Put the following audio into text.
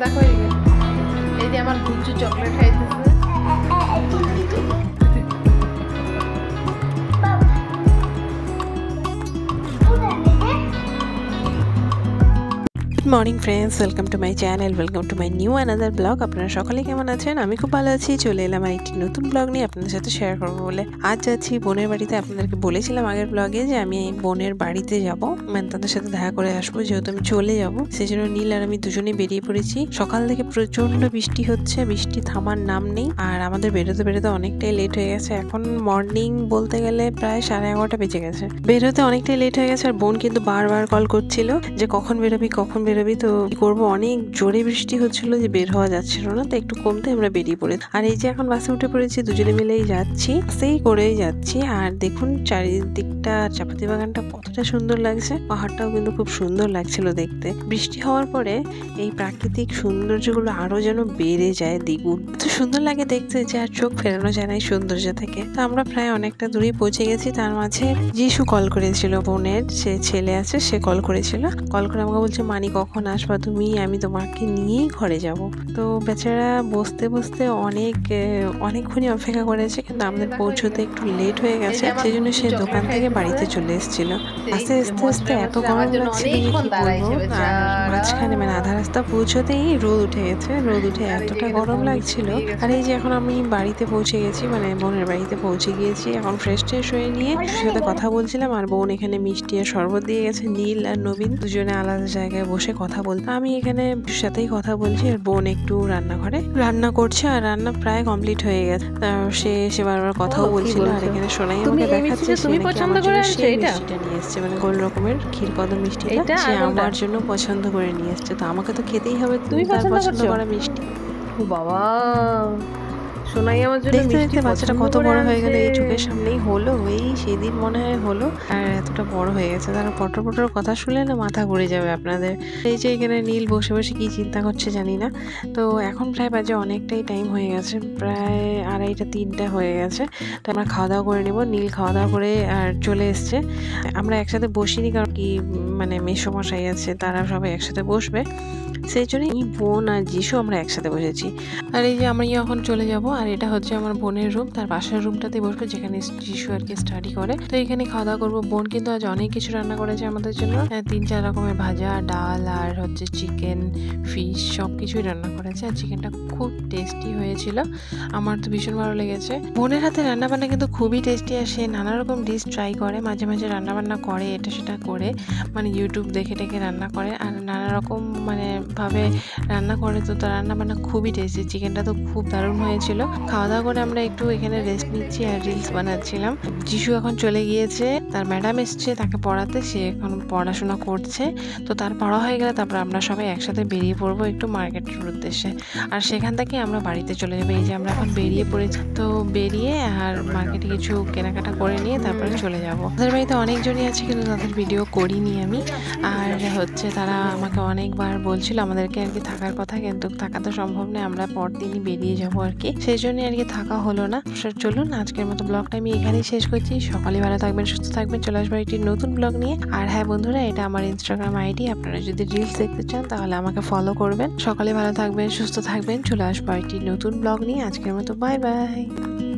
দেখো এই যে আমার গুজ্জু চকলেট খাইতেছে। Morning friends, welcome to my channel, welcome to my new another blog. আপনারা সকলে কেমন আছেন? আমি খুব ভালো আছি। চলে এলাম আর একটি নতুন ব্লগ নিয়ে আপনাদের সাথে শেয়ার করব বলে। আজ যাচ্ছি বোনের বাড়িতে। আপনাদেরকে বলেছিলাম আগের ব্লগে যে আমি বোনের বাড়িতে যাব। মানে তাদের সাথে দেখা করে আসব, যেহেতু আমি চলে যাব। সেই জন্য নীল আর আমি দুজনেই বেরিয়ে পড়েছি। সকাল থেকে প্রচণ্ড বৃষ্টি হচ্ছে। বৃষ্টি থামার নাম নেই। আর আমাদের বেরোতে বেরোতে অনেকটাই লেট হয়ে গেছে। এখন মর্নিং বলতে গেলে প্রায় সাড়ে এগারোটা বেজে গেছে। বেরোতে অনেকটাই লেট হয়ে গেছে। আর বোন কিন্তু বারবার কল করছিল যে কখন বেরোবি কখন বেরোবি। তো কি করব? অনেক জোরে বৃষ্টি হচ্ছিল যে বের হওয়া যাচ্ছিল না, তো একটু কমতে আমরা বেরিয়ে পড়ে আর এই যে এখন বাসে উঠে পড়েছি, দুজনে মিলেই যাচ্ছি, সেই করেই যাচ্ছি। আর দেখুন, চারিদিকটা, চাপাতি বাগানটা কতটা সুন্দর লাগছে। পাহাড়টাও কিন্তু খুব সুন্দর লাগছিল দেখতে। বৃষ্টি হওয়ার পরে এই প্রাকৃতিক সৌন্দর্যগুলো আরও যেন বেড়ে যায় দ্বিগুণ। তো সুন্দর লাগে দেখতে যে আর চোখ ফেরানো যায় না এই সৌন্দর্য থেকে। তো আমরা প্রায় অনেকটা দূরেই পৌঁছে গেছি। তার মাঝে যিশু কল করেছিল, বোনের সে ছেলে আছে, সে কল করেছিল। কল করে আমাকে বলছে মানি কখন আসবা তুমি আমি তোমাকে নিয়েই ঘরে যাব। তো বেচারা বসতে বসতে অনেক অনেকক্ষণই অপেক্ষা করেছে কিন্তু আমাদের পৌঁছতে একটু লেট হয়ে গেছে সেই জন্য সে দোকান থেকে বাড়িতে চলে এসেছিল। আস্তে আস্তে আস্তে এত গরম কি বলব? মাঝখানে মানে আধা রাস্তা পৌঁছতেই রোদ উঠে গেছে রোদ উঠে এতটা গরম লাগছিল। আর এই যে এখন আমি বাড়িতে পৌঁছে গেছি মানে বোনের বাড়িতে পৌঁছে গিয়েছি এখন ফ্রেশ ট্রেশ হয়ে নিয়ে সাথে কথা বলছিলাম আর বোন এখানে মিষ্টি আর শরবত দিয়ে গেছে নীল আর নবীন দুজনে আলাদা জায়গায় বসে কথা বলতে। আমি এখানে সাথেই কথা বলছি আর বোন একটু রান্নাঘরে। রান্না করছে আর রান্না প্রায় কমপ্লিট হয়ে গেছে। সে সে বারবার কথাও বলছিল আর এখানে সোনাই তুমি আমাকে দেখাচ্ছে তুমি পছন্দ করে আনছো এটা? নিয়ে এসছে মানে গোল রকমের ক্ষীর কদম মিষ্টিটা এটা সে আমার জন্য পছন্দ করে নিয়ে এসছে। তো আমাকে তো খেতেই হবে তুমি পছন্দ করা মিষ্টি। বাবা। সোনাই আমার জন্য দেখতে মিষ্টি দেখতে বাচ্চাটা কত বড় হয়ে গেল এই চোখের সামনেই হলো এই সেদিন মনে হয় হলো। আর এতটা বড় হয়ে গেছে তারা পটর পটর কথা শুনলে না মাথা ঘুরে যাবে আপনাদের। এই যে এখানে নীল বসে বসে কি চিন্তা করছে জানি না। তো এখন প্রায় বাজে অনেকটাই টাইম হয়ে গেছে প্রায় আড়াইটা তিনটা হয়ে গেছে। তো আমরা খাওয়া দাওয়া করে নেব নীল খাওয়া দাওয়া করে আর চলে এসছে। আমরা একসাথে বসিনি কারণ কি মানে মেসমশাই আছে তারা সবাই একসাথে বসবে। সেই জন্য এই বোন আর যিশু আমরা একসাথে বসেছি। আর এই যে আমি এখন চলে যাব, আর এটা হচ্ছে আমার বোনের রুম, তার পাশের রুমটাতে বসবো, যেখানে যিশু আর কি স্টাডি করে। তো এখানে খাওয়া দাওয়া করব। বোন কিন্তু আজ অনেক কিছু রান্না করেছে আমাদের জন্য। তিন চার রকমের ভাজা, ডাল আর হচ্ছে চিকেন ফিশ সব কিছুই রান্না করেছে। আর চিকেনটা খুব টেস্টি হয়েছিল। আমার তো ভীষণ ভালো লেগেছে। বোনের হাতে রান্না বান্না কিন্তু খুবই টেস্টি আর সে নানা রকম ডিশ ট্রাই করে, মাঝে মাঝে রান্না বান্না করে, এটা সেটা করে। মানে ইউটিউব দেখে টেকে রান্না করে। আর নানা রকম মানে ভাবে রান্না করে, তো তার রান্না বান্না খুবই টেস্টি চিকেনটা তো খুব দারুণ হয়েছিল। খাওয়া দাওয়া করে আমরা একটু এখানে রেস্ট নিচ্ছি আর রিলস বানাচ্ছিলাম। যিশু এখন চলে গিয়েছে, তার ম্যাডাম এসছে, তাকে পড়াতে, সে এখন পড়াশোনা করছে। তো তার পড়া হয়ে গেলে তারপর আমরা সবাই একসাথে বেরিয়ে পড়ব একটু মার্কেটের উদ্দেশ্যে। আর সেখান থেকে আমরা বাড়িতে চলে যাব। এই যে আমরা এখন বেরিয়ে পড়েছি, তো বেরিয়ে আর মার্কেটে কিছু কেনাকাটা করে নিয়ে তারপরে চলে যাব। আমাদের বাড়িতে অনেকজনই আছে, কিন্তু তাদের ভিডিও করিনি আমি। আর হচ্ছে তারা আমাকে অনেকবার বলছিল আমাদেরকে আর কি থাকার কথা, কিন্তু থাকা তো সম্ভব নয়, আমরা পরদিনই বেরিয়ে যাব আর কি। সেই জন্যই আর কি থাকা হলো না। চলুন, আজকের মতো ব্লগটা আমি এখানেই শেষ করছি। সকালে ভালো থাকবেন, সুস্থ থাকবেন, চলে আসব একটি নতুন ব্লগ নিয়ে। আর হ্যাঁ বন্ধুরা, এটা আমার ইনস্টাগ্রাম আইডি আপনারা যদি রিলস দেখতে চান, তাহলে আমাকে ফলো করবেন। সকালে ভালো থাকবেন, সুস্থ থাকবেন, চলে আসব একটি নতুন ব্লগ নিয়ে। আজকের মতো বাই বাই